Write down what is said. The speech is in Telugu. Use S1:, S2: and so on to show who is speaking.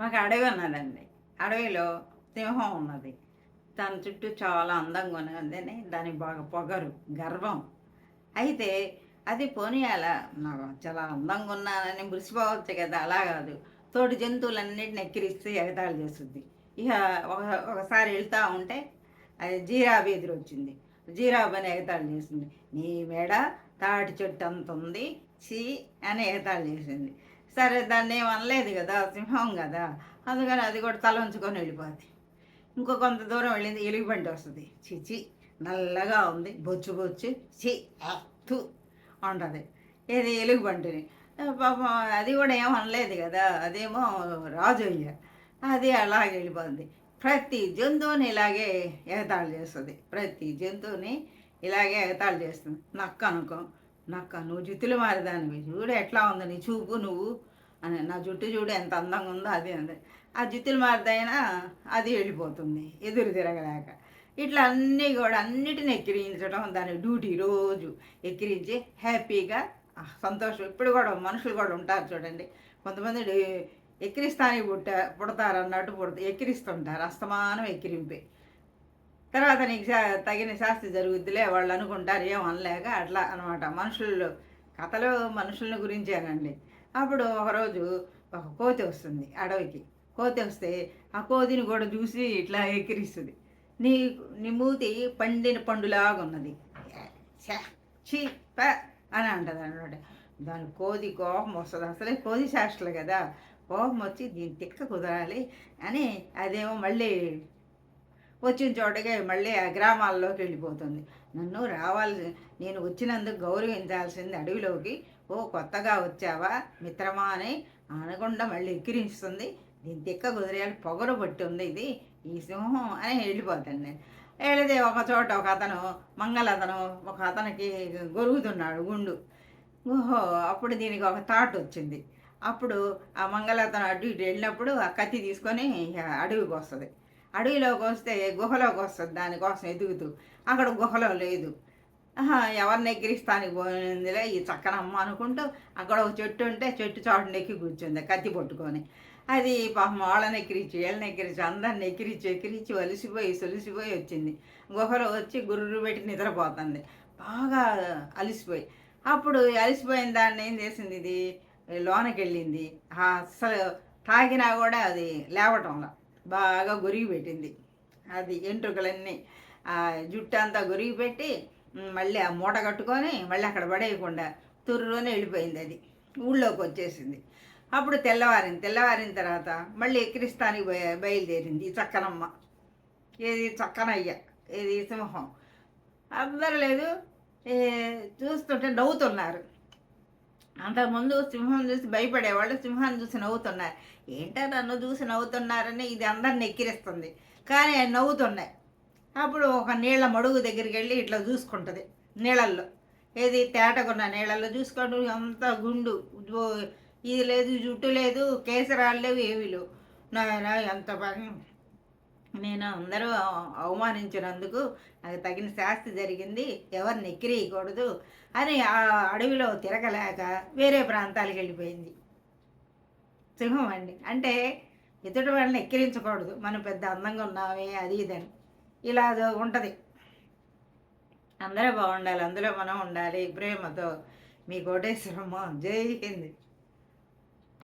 S1: మాకు అడవి ఉన్నదండి. అడవిలో సింహం ఉన్నది. దాని చుట్టూ చాలా అందంగా ఉన్నదని దానికి బాగా పొగరు గర్వం. అయితే అది పోనీ అలా నాకు చాలా అందంగా ఉన్నానని మురిసిపోవచ్చు కదా అలా కాదు. తోటి జంతువులన్నిటిని ఎక్కిరిస్తే ఎగతాళి చేస్తుంది. ఇక ఒక ఒకసారి వెళ్తూ ఉంటే అది జీరాబీ ఎదురు వచ్చింది జీరాబు అని ఎగతాళి చేసింది నీ మేడ తాటి చెట్టు అంత ఉంది. చీ అని ఎగతాళి చేసింది. సరే దాన్ని ఏం అనలేదు కదా సింహం కదా. అందుకని అది కూడా తల ఉంచుకొని వెళ్ళిపోద్ది. ఇంకో కొంత దూరం వెళ్ళింది ఎలుగుబంటి వస్తుంది. చిచి నల్లగా ఉంది. బొచ్చు బొచ్చు చి తు ఉంటుంది ఏది ఎలుగుబంటిని పాపం అది కూడా ఏం అనలేదు కదా అదేమో రాజు అయ్య. అది అలాగే వెళ్ళిపోతుంది ప్రతి జంతువుని ఇలాగే ఎగతాళి చేస్తుంది. ప్రతి జంతువుని ఇలాగే ఎగతాళి చేస్తుంది. నక్క అనుకో నక్క నువ్వు జుత్తులు మారిదానివి చూడు ఎట్లా ఉంది నీ చూపు నువ్వు? అని నా జుట్టు చూడు ఎంత అందంగా ఉందో అది అంది. ఆ జుత్తులు మారిదైనా అది వెళ్ళిపోతుంది ఎదురు తిరగలేక. ఇట్లా అన్నీ కూడా అన్నిటిని ఎక్కిరించడం దాని డ్యూటీ రోజు. ఎక్కిరించి హ్యాపీగా సంతోషం. ఇప్పుడు కూడా మనుషులు కూడా ఉంటారు చూడండి. కొంతమంది ఎక్కిరిస్తానికి పుట్ట పుడతారు అన్నట్టు పుడత ఎక్కిరిస్తుంటారు. అస్తమానం ఎక్కిరింపే. తర్వాత నీకు తగిన శాస్తి జరుగుద్దిలే వాళ్ళు అనుకుంటారు ఏం అనలేక అట్లా అనమాట. మనుషులు కథలు మనుషులను గురించేనండి. అప్పుడు ఒకరోజు ఒక కోతి వస్తుంది అడవికి. కోతి వస్తే ఆ కోతిని కూడా చూసి ఇట్లా ఎక్కిరిస్తుంది. నీ నీ మూతి పండిన పండులాగా ఉన్నది. చీ ప అని అంటది అనమాట. దాని కోతి కోపం వస్తుంది. అసలే కోతి శాస్త్రలు కదా. కోపం వచ్చి దీని తిక్క కుదరాలి అని అదేమో మళ్ళీ వచ్చిన చోటకే మళ్ళీ ఆ గ్రామాల్లోకి వెళ్ళిపోతుంది. నన్ను రావాల్సి నేను వచ్చినందుకు గౌరవించాల్సింది అడవిలోకి. ఓ కొత్తగా వచ్చావా మిత్రమా అని అనకుండా మళ్ళీ ఎక్కిరించుతుంది. దీని తిక్క కుదిరేయాలి పొగరు పట్టి ఉంది ఇది ఈ సింహం అని వెళ్ళిపోతాను నేను. వెళితే ఒక చోట ఒక అతను మంగళ అతను ఒక అతనికి గొరుగుతున్నాడు గుండు. ఓహో అప్పుడు దీనికి ఒక థాట్ వచ్చింది. అప్పుడు ఆ మంగళతను అటు ఇటు వెళ్ళినప్పుడు ఆ కత్తి తీసుకొని అడవికి వస్తుంది. అడవిలోకి వస్తే గుహలోకి వస్తుంది దానికోసం ఎదుగుతూ. అక్కడ గుహలో లేదు. ఎవరిని ఎక్కిరిస్తానికి పోయిందిలే ఈ చక్కనమ్మ అనుకుంటూ అక్కడ ఒక చెట్టు ఉంటే చెట్టు చాటుని ఎక్కి కూర్చుంది కత్తి పట్టుకొని. అది పాపం వాళ్ళని ఎక్కిరించి వీళ్ళని ఎక్కిరించి అందరిని ఎక్కిరించి ఎక్కిరించి అలిసిపోయి సొలిసిపోయి వచ్చింది. గుహలో వచ్చి గుర్రు పెట్టి నిద్రపోతుంది. బాగా అలిసిపోయి. అప్పుడు అలిసిపోయిన దాన్ని ఏం చేసింది ఇది? లోనకెళ్ళింది. అస్సలు తాగినా కూడా అది లేవటంలో. బాగా గొరిగి పెట్టింది. అది ఎంట్రుకలన్నీ ఆ జుట్టు అంతా గొరిగి పెట్టి మళ్ళీ ఆ మూట కట్టుకొని మళ్ళీ అక్కడ పడేయకుండా తుర్రుని వెళ్ళిపోయింది అది. ఊళ్ళోకి వచ్చేసింది. అప్పుడు తెల్లవారింది తెల్లవారిన తర్వాత మళ్ళీ ఎక్కిరిస్తానికి బయ- బయలుదేరింది ఈ చక్కనమ్మ. ఏది చక్కనయ్య ఏది సింహం. అందరూ లేదు చూస్తుంటే నవ్వుతున్నారు. అంతకుముందు సింహం చూసి భయపడేవాళ్ళు సింహాన్ని చూసి నవ్వుతున్నారు. ఏంటో నన్ను చూసి నవ్వుతున్నారని ఇది అందరిని ఎక్కిరిస్తుంది. కానీ అవి నవ్వుతున్నాయి. అప్పుడు ఒక నీళ్ళ మడుగు దగ్గరికి వెళ్ళి ఇట్లా చూసుకుంటుంది నీళ్ళల్లో. ఏది తేటకున్న నీళ్ళల్లో చూసుకోండి అంత గుండు ఇది లేదు జుట్టు లేదు కేసరాలు లేవు ఏవి లేవు. నాయన ఎంత పని నేను అందరూ అవమానించినందుకు నాకు తగిన శాస్తి జరిగింది. ఎవరిని ఎక్కిరేయకూడదు అని ఆ అడవిలో తిరగలేక వేరే ప్రాంతాలకు వెళ్ళిపోయింది. సింహం అండి. అంటే ఎదుటి వాళ్ళని ఎక్కిరించకూడదు. మనం పెద్ద అందంగా ఉన్నామే అది ఇదని ఇలా ఉంటుంది. అందరూ బాగుండాలి. అందులో మనం ఉండాలి. ప్రేమతో. మీ కోటేశ్వరమ్మ. జై హింద్.